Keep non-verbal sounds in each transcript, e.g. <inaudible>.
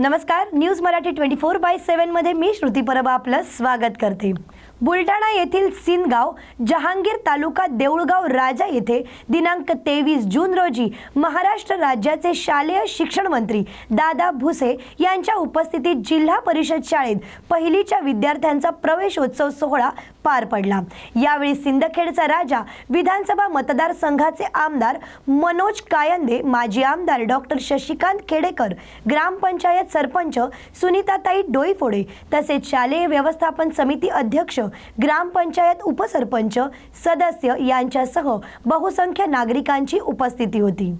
नमस्कार news Marathi twenty four by सेव्हनमध्ये मी श्रुती परब आपलं स्वागत करते. बुलढाणा येथील सिनगाव जहांगीर तालुका देऊळगाव राजा येथे दिनांक तेवीस जून रोजी महाराष्ट्र राज्याचे शालेय शिक्षण मंत्री दादा भुसे यांच्या उपस्थितीत जिल्हा परिषद शाळेत पहिलीच्या विद्यार्थ्यांचा प्रवेशोत्सव सोहळा पार पडला. यावेळी सिंदखेडचा राजा विधानसभा मतदारसंघाचे आमदार मनोज कायंदे माजी आमदार डॉक्टर शशिकांत खेडेकर ग्रामपंचायत सरपंच सुनीताताई डोईफोडे तसेच शालेय व्यवस्थापन समिती अध्यक्ष ग्रामपंचायत उपसरपंच सदस्य यांच्यासह बहुसंख्य नागरिकांची उपस्थिती होती.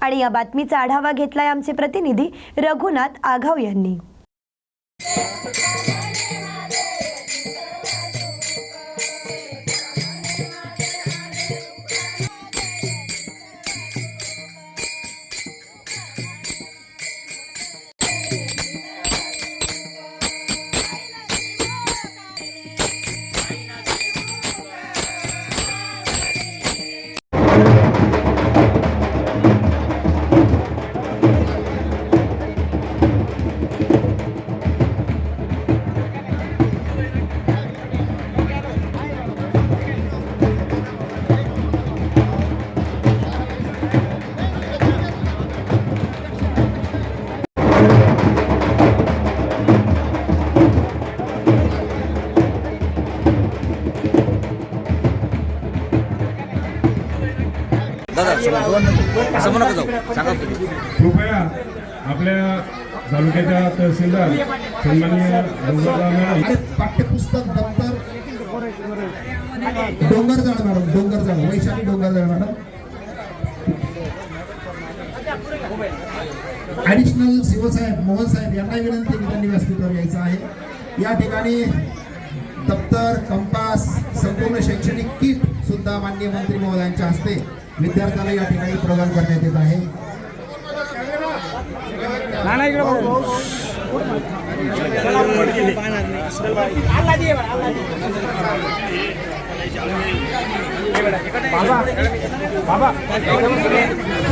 आणि या बातमीचा आढावा घेतलाय आमचे प्रतिनिधी रघुनाथ आघाव यांनी. समोर समोर नका जाऊ? सांगा तुम्ही. कृपया आपल्या तालुक्याच्या तहसीलदार पाठ्यपुस्तक दप्तर Dongarjal madam Dongarjal Vaishali Dongarjal madam. Additional शिवसाहेब Mohan साहेब यांना विनंती त्यांनी व्यासपीठावर यायचं आहे. या ठिकाणी दप्तर कंपास संपूर्ण शैक्षणिक किट सुद्धा माननीय मंत्री महोदयांच्या हस्ते विद्यार्थ्याला या ठिकाणी प्रदान करण्यात येत आहे.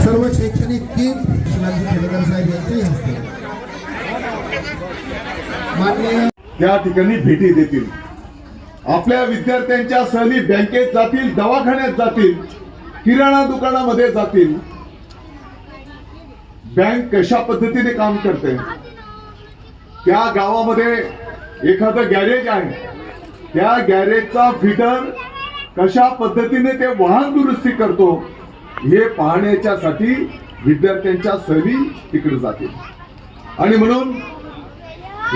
सर्व शैक्षणिक किट शिवाजी खेडेकर साहेब यांच्याही हस्ते. माननीय त्या ठिकाणी भेटी देतील. आपल्या विद्यार्थ्यांच्या सहली बँकेत जातील दवाखान्यात जातील किराणा दुकानामध्ये जातील. बँक कशा पद्धतीने काम करते? त्या गावामध्ये एखादं गॅरेज आहे. त्या गॅरेजचा फिटर कशा पद्धतीने ते वाहन दुरुस्ती करतो हे पाहण्याच्यासाठी विद्यार्थ्यांच्या सहली तिकडे जातील. आणि म्हणून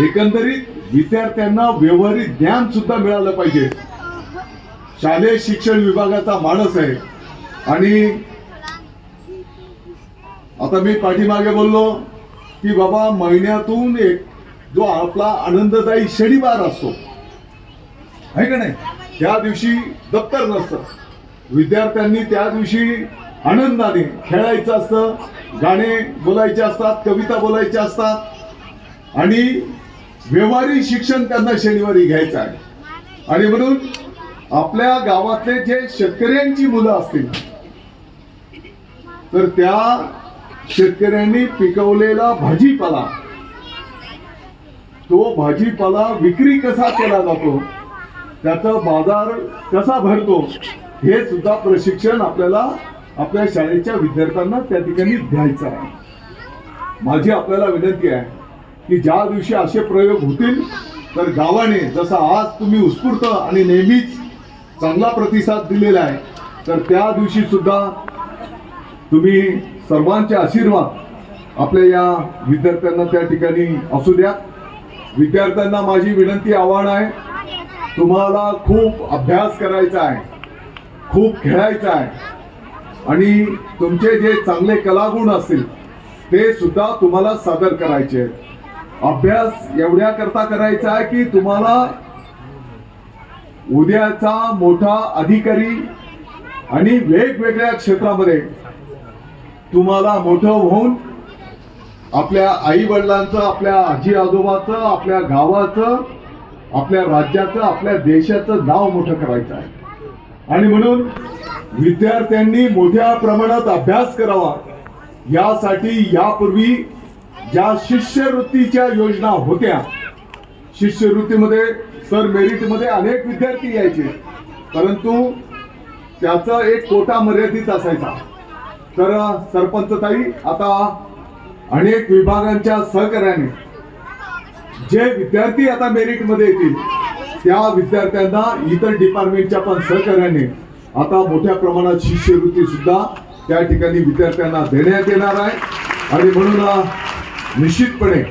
एकंदरीत विद्यार्थ्यांना व्यवहारिक ज्ञान सुद्धा मिळालं पाहिजे. शालेय शिक्षण विभागाचा माणस आहे. आणि आता मी पाठीमागे बोललो की बाबा महिन्यातून एक जो आपला आनंददायी शनिवार असतो. आहे का नाही? त्या दिवशी दप्तर नसतं. विद्यार्थ्यांनी त्या दिवशी आनंदाने खेळायचं असतं गाणे बोलायचे असतात कविता बोलायच्या असतात. आणि व्यवहारी शिक्षण त्यांना शनिवारी घ्यायचं आहे. आणि म्हणून आपल्या गावातले जे शेतकऱ्यांची मुलं असतील तर त्या शेतकऱ्यांनी पिकवलेला भाजीपाला तो भाजीपाला विक्री कसा केला जातो त्याचा बाजार कसा भरतो हे सुद्धा प्रशिक्षण आपल्याला आपल्या शाळेच्या विद्यार्थ्यांना त्या ठिकाणी द्यायचं आहे. माझी आपल्याला विनंती आहे की ज्या दिवशी असे प्रयोग होतील तर गावाने जसा आज तुम्ही उत्स्फूर्त आणि नेहमीच चांगला प्रतिसाद दिलेला आहे तर त्या दिवशी सुद्धा तुम्ही सर्वांचे आशीर्वाद आपल्या या विद्यार्थ्यांना त्या ठिकाणी असू द्या. विद्यार्थ्यांना माझी विनंती आव्हान आहे तुम्हाला खूप अभ्यास करायचा आहे खूप खेळायचा आहे आणि तुमचे जे चांगले कलागुण असतील ते सुद्धा तुम्हाला सादर करायचे आहेत. अभ्यास एवढ्या करता करायचा आहे की तुम्हाला उद्याचा मोठा अधिकारी आणि वेगवेगळ्या क्षेत्रामध्ये तुम्हाला मोठं होऊन आपल्या आई वडिलांचं आपल्या आजी आजोबाचं आपल्या गावाचं आपल्या राज्याचं आपल्या देशाचं नाव मोठं करायचं आहे. आणि म्हणून विद्यार्थ्यांनी मोठ्या प्रमाणात अभ्यास करावा. यासाठी यापूर्वी ज्या शिष्यवृत्तीच्या योजना होत्या शिष्यवृत्तीमध्ये सर मेरिटमध्ये अनेक विद्यार्थी यायचे. परंतु त्याचा एक कोटा मर्यादित असायचा. तर सरपंचताई आता अनेक विभागांच्या सहकार्याने जे विद्यार्थी आता मेरिटमध्ये येतील त्या विद्यार्थ्यांना इतर डिपार्टमेंटच्या पण सहकार्याने आता मोठ्या प्रमाणात शिष्यवृत्ती सुद्धा त्या ठिकाणी विद्यार्थ्यांना देण्यात येणार आहे. आणि म्हणून निश्चितपणे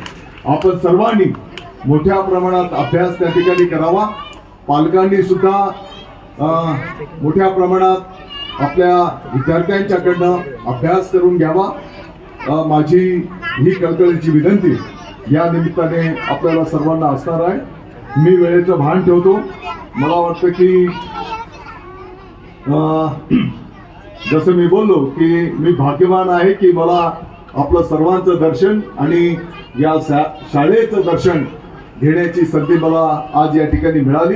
आपण सर्वांनी मोठ्या प्रमाणात अभ्यास त्या ठिकाणी करावा. पालकांनी सुद्धा मोठ्या प्रमाणात आपल्या विद्यार्थ्यांच्याकडनं अभ्यास करून घ्यावा. माझी ही कळकळीची विनंती या निमित्ताने आपल्याला सर्वांना असणार आहे. मी वेळेचं भान ठेवतो. मला वाटतं की <clears throat> जसं मी बोललो की मी भाग्यवान आहे की मला आपलं सर्वांचं दर्शन आणि या शा- शाळेचं दर्शन घेण्याची संधी मला आज या ठिकाणी मिळाली.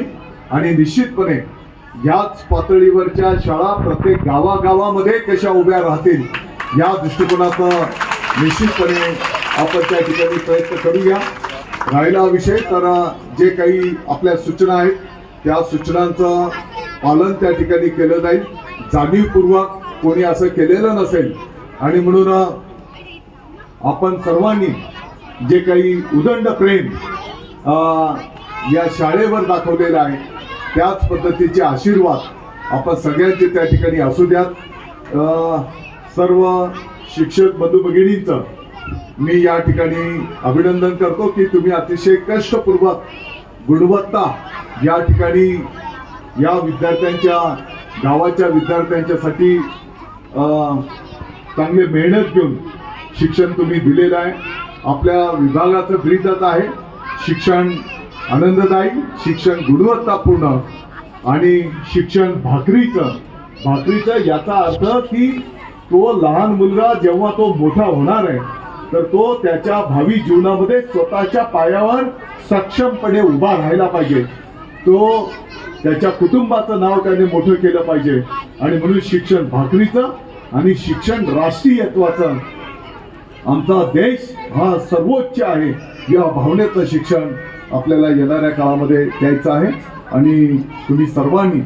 आणि निश्चितपणे याच पातळीवरच्या शाळा प्रत्येक गावागावामध्ये कशा उभ्या राहतील या दृष्टिकोनाचा निश्चितपणे आपण त्या ठिकाणी प्रयत्न करूया. राहिला विषय तर जे काही आपल्या सूचना आहेत त्या सूचनांचं पालन त्या ठिकाणी केलं जाईल. जाणीवपूर्वक कोणी असं केलेलं नसेल आणि म्हणून आपण सर्वांनी जे काही उदंड प्रेम या शाळेवर दाखवलेलं आहे त्याच पद्धतीचे आशीर्वाद आपण सगळ्यांचे त्या ठिकाणी असू द्यात. सर्व शिक्षक बंधू भगिनींचं मी या ठिकाणी अभिनंदन करतो की तुम्ही अतिशय कष्टपूर्वक गुणवत्ता या ठिकाणी या विद्यार्थ्यांच्या गावाच्या विद्यार्थ्यांच्यासाठी चांगली मेहनत घेऊन शिक्षण तुम्ही दिलेलं आहे. आपल्या विभागाचं ब्रीदच आहे. शिक्षण आनंददायी शिक्षण गुणवत्तापूर्ण आणि शिक्षण भाकरीचं. भाकरीचं याचा अर्थ की तो लहान मुलगा जेव्हा तो मोठा होणार आहे तर तो त्याच्या भावी जीवनामध्ये स्वतःच्या पायावर सक्षमपणे उभा राहायला पाहिजे. तो त्याच्या कुटुंबाचं नाव त्याने मोठं केलं पाहिजे. आणि म्हणून शिक्षण भाकरीचं आणि शिक्षण राष्ट्रीयत्वाचं आमचा देश हा सर्वोच्च आहे. या भावनेचं शिक्षण आपल्याला येणाऱ्या काळामध्ये द्यायचं आहे. आणि तुम्ही सर्वांनी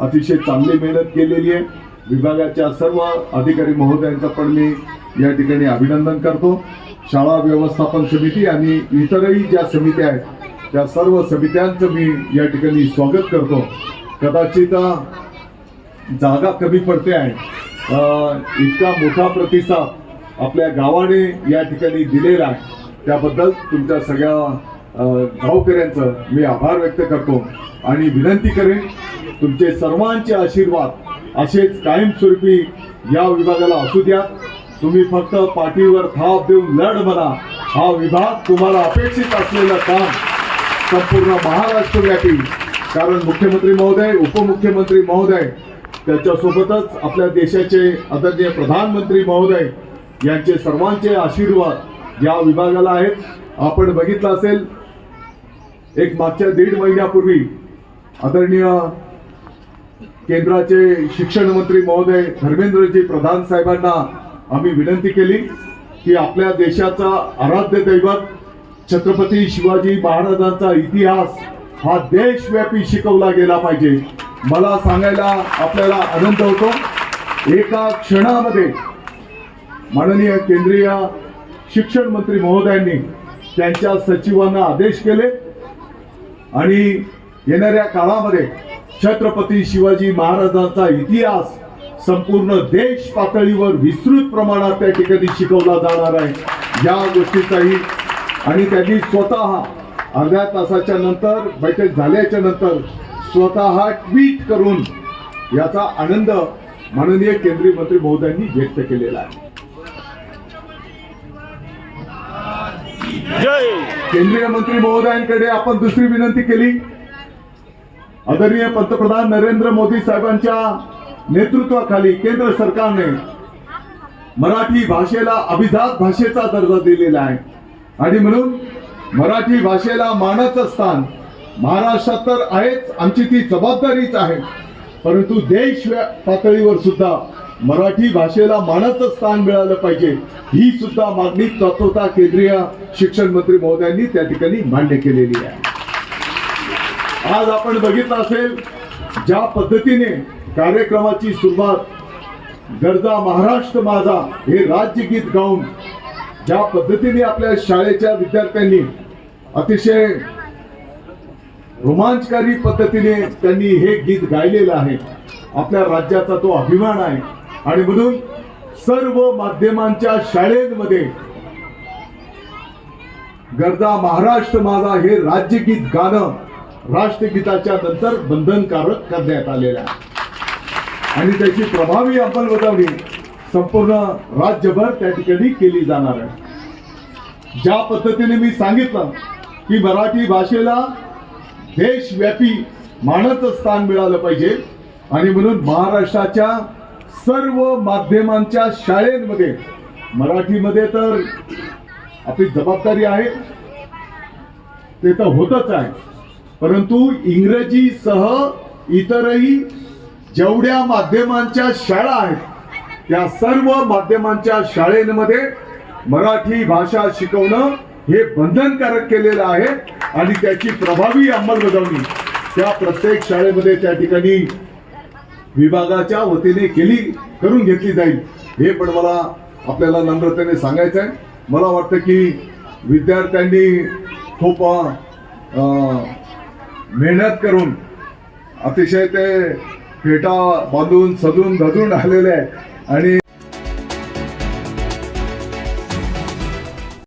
अतिशय चांगली मेहनत केलेली आहे. विभागाच्या सर्व अधिकारी महोदयांचं पण मी या ठिकाणी अभिनंदन करतो. शाळा व्यवस्थापन समिती आणि इतरही ज्या समित्या आहेत त्या सर्व समित्यांचं मी या ठिकाणी स्वागत करतो. कदाचित जागा कमी पडते आहे. इतका मोठा प्रतिसाद आपल्या गावाने या ठिकाणी दिलेला आहे. त्याबद्दल तुमच्या सगळ्या गावकऱ्यांचं मी आभार व्यक्त करतो आणि विनंती करेन तुमचे सर्वांचे आशीर्वाद असेच कायमस्वरूपी या विभागाला असू द्या तुम्ही फक्त पाठीवर थाप देऊन लढ म्हणा. हा विभाग तुम्हाला अपेक्षित असलेलं काम संपूर्ण महाराष्ट्रव्यापी. कारण मुख्यमंत्री महोदय उपमुख्यमंत्री महोदय त्याच्यासोबतच आपल्या देशाचे आदरणीय प्रधानमंत्री महोदय यांचे सर्वांचे आशीर्वाद या विभागाला आहेत. आपण बघितलं असेल एक मागच्या दीड महिन्यापूर्वी आदरणीय केंद्राचे शिक्षण मंत्री महोदय धर्मेंद्रजी प्रधान साहेबांना आम्ही विनंती केली की आपल्या देशाचा आराध्य दैवत छत्रपती शिवाजी महाराजांचा इतिहास हा देशव्यापी शिकवला गेला पाहिजे. मला सांगायला आपल्याला आनंद होतो. एका क्षणामध्ये माननीय केंद्रीय शिक्षण मंत्री महोदयांनी त्यांच्या सचिवांना आदेश केले. आणि येणाऱ्या काळामध्ये छत्रपती शिवाजी महाराजांचा इतिहास संपूर्ण देश पातळीवर विस्तृत प्रमाणात त्या ठिकाणी शिकवला जाणार आहे. या गोष्टीचाही आणि त्यांनी स्वतः अर्ध्या तासाच्या नंतर बैठक झाल्याच्यानंतर स्वतः ट्विट करून याचा आनंद माननीय केंद्रीय मंत्री महोदयांनी व्यक्त केलेला आहे. केंद्रीय मंत्री महोदयांकडे आपण दुसरी विनंती केली. आदरणीय पंतप्रधान नरेंद्र मोदी साहेबांच्या नेतृत्वाखाली केंद्र सरकारने मराठी भाषेला अभिजात भाषेचा दर्जा दिलेला आहे. आणि म्हणून मराठी भाषेला मानाचं स्थान महाराष्ट्रात तर आहेच आमची ती जबाबदारीच आहे. परंतु देश पातळीवर सुद्धा मराठी भाषेला मानाचं स्थान मिळालं पाहिजे. ही सुद्धा मागणी तत्वता केंद्रीय शिक्षण मंत्री महोदयांनी त्या ठिकाणी मान्य केलेली आहे. आज आपण बघितलं असेल ज्या पद्धतीने कार्यक्रमाची सुरुवात गरजा महाराष्ट्र माझा हे राज्यगीत गाऊन ज्या पद्धतीने आपल्या शाळेच्या विद्यार्थ्यांनी अतिशय रोमांचकारी पद्धतीने त्यांनी हे गीत गायलेलं आहे आपल्या राज्याचा तो अभिमान आहे. आणि म्हणून सर्व माध्यमांच्या शाळेमध्ये गरजा महाराष्ट्र माझा हे राज्यगीत गाणं राष्ट्रगीताच्या नंतर बंधनकारक करण्यात आलेलं आहे. आणि त्याची प्रभावी अंमलबजावणी संपूर्ण राज्यभर त्या ठिकाणी केली जाणार आहे. ज्या पद्धतीने मी सांगितलं की मराठी भाषेला देशव्यापी मानाचं स्थान मिळालं पाहिजे आणि म्हणून महाराष्ट्राच्या सर्व माध्यमांच्या शाळेमध्ये मराठीमध्ये तर आपली जबाबदारी आहे. ते तर होतच आहे. परंतु इंग्रजीसह इतरही जेवढ्या माध्यमांच्या शाळा आहेत त्या सर्व माध्यमांच्या शाळेमध्ये मराठी भाषा शिकवणं हे बंधनकारक केलेलं आहे आणि त्याची प्रभावी अंमलबजावणी त्या प्रत्येक शाळेमध्ये त्या ठिकाणी विभागाच्या वतीने केली करून घेतली जाईल. हे पण मला आपल्याला नम्रतेने सांगायचं आहे मला वाटतं की विद्यार्थ्यांनी खूप मेहनत करून अतिशय ते फेटा बांधून सजून धजून आलेले आहे आणि